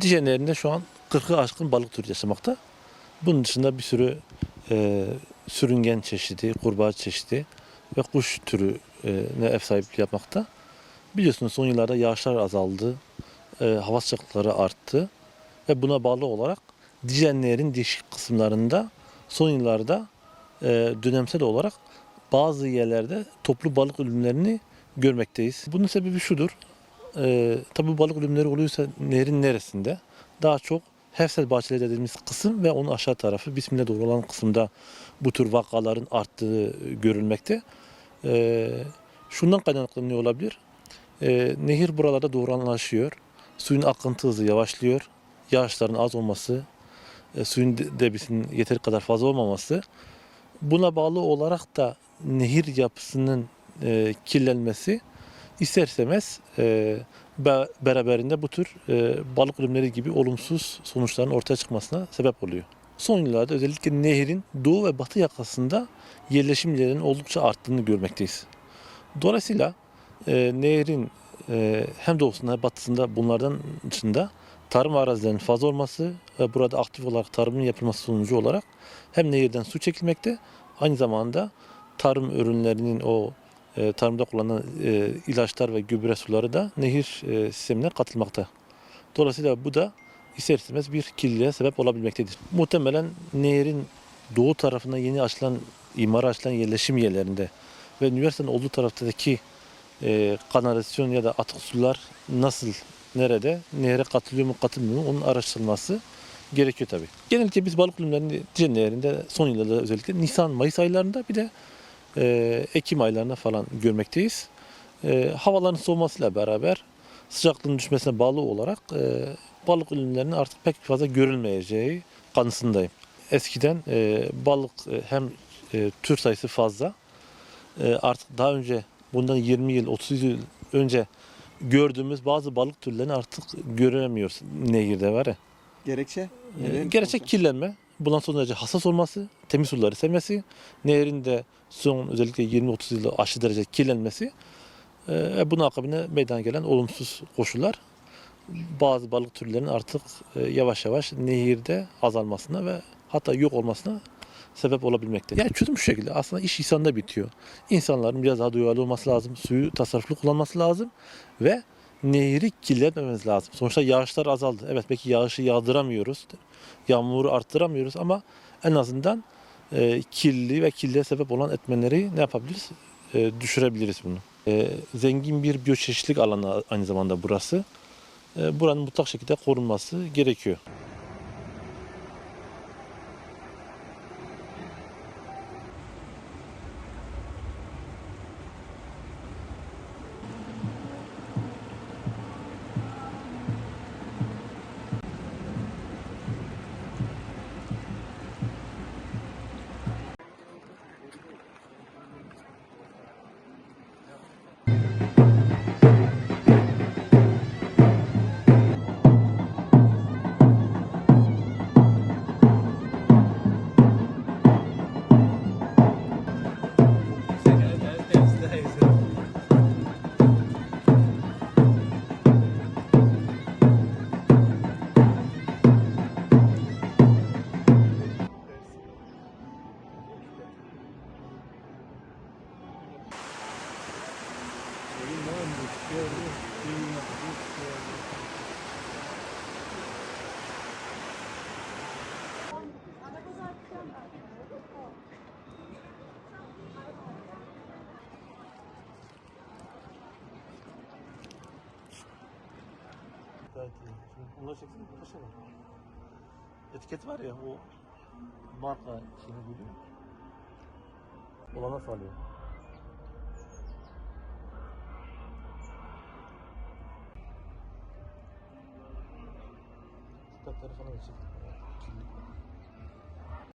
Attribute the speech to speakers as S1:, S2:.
S1: Nehri'nde şu an 40'ı aşkın balık türü yaşamakta. Bunun dışında bir sürü e, sürüngen çeşidi, kurbağa çeşidi ve kuş türü ne ev sahipliği yapmakta. Biliyorsunuz son yıllarda yağışlar azaldı, e, hava sıcaklıkları arttı ve buna bağlı olarak Dicle Nehri'nin değişik kısımlarında son yıllarda e, dönemsel olarak bazı yerlerde toplu balık ölümlerini görmekteyiz. Bunun sebebi şudur. E, tabii bu balık ölümleri oluyorsa nehrin neresinde? Daha çok Hefsel bahçeleri dediğimiz kısım ve onun aşağı tarafı Bismillah doğru olan kısımda bu tür vakaların arttığı görülmekte. E, şundan kaynaklanıyor olabilir. E, nehir buralarda doğranlaşıyor. Suyun akıntı hızı yavaşlıyor. Yağışların az olması, e, suyun de- debisinin yeteri kadar fazla olmaması. Buna bağlı olarak da nehir yapısının e, kirlenmesi ister istemez e, be- beraberinde bu tür e, balık ölümleri gibi olumsuz sonuçların ortaya çıkmasına sebep oluyor. Son yıllarda özellikle nehrin doğu ve batı yakasında yerleşim yerlerinin oldukça arttığını görmekteyiz. Dolayısıyla e, nehrin e, hem doğusunda hem batısında bunlardan dışında tarım arazilerinin fazla olması ve burada aktif olarak tarımın yapılması sonucu olarak hem nehirden su çekilmekte aynı zamanda tarım ürünlerinin o e, tarımda kullanılan e, ilaçlar ve gübre suları da nehir e, sistemine katılmakta. Dolayısıyla bu da ister istemez bir kirliliğe sebep olabilmektedir. Muhtemelen nehrin doğu tarafına yeni açılan, imara açılan yerleşim yerlerinde ve üniversitenin olduğu taraftaki e, kanalizasyon ya da atık sular nasıl, nerede, nehre katılıyor mu katılmıyor mu onun araştırılması gerekiyor tabii. Genellikle biz balık ölümlerini Dicle Nehri'nde son yıllarda özellikle Nisan-Mayıs aylarında bir de e, Ekim aylarında falan görmekteyiz. E, havaların soğumasıyla beraber sıcaklığın düşmesine bağlı olarak e, balık ölümlerinin artık pek fazla görülmeyeceği kanısındayım. Eskiden e, balık e, hem e, tür sayısı fazla e, artık daha önce bundan 20 yıl 30 yıl önce gördüğümüz bazı balık türlerini artık göremiyoruz nehirde var ya.
S2: Gerekçe? Neden?
S1: Gerçek kirlenme, bundan son derece hassas olması, temiz suları sevmesi, nehrin de son özellikle 20-30 yılda aşırı derece kirlenmesi e, bunun akabine meydana gelen olumsuz koşullar bazı balık türlerinin artık e, yavaş yavaş nehirde azalmasına ve hatta yok olmasına sebep olabilmekte. Yani çözüm şu şekilde aslında iş insanda bitiyor. İnsanların biraz daha duyarlı olması lazım, suyu tasarruflu kullanması lazım ve nehri kirletmememiz lazım. Sonuçta yağışlar azaldı. Evet belki yağışı yağdıramıyoruz, yağmuru arttıramıyoruz ama en azından e, kirli ve kirliye sebep olan etmenleri ne yapabiliriz? E, düşürebiliriz bunu. E, zengin bir biyoçeşitlik alanı aynı zamanda burası. E, buranın mutlak şekilde korunması gerekiyor. Gayet iyi. Şimdi bunları. Etiket var ya o marka şeyini görüyor. Olana sağlıyor. 在那放东西。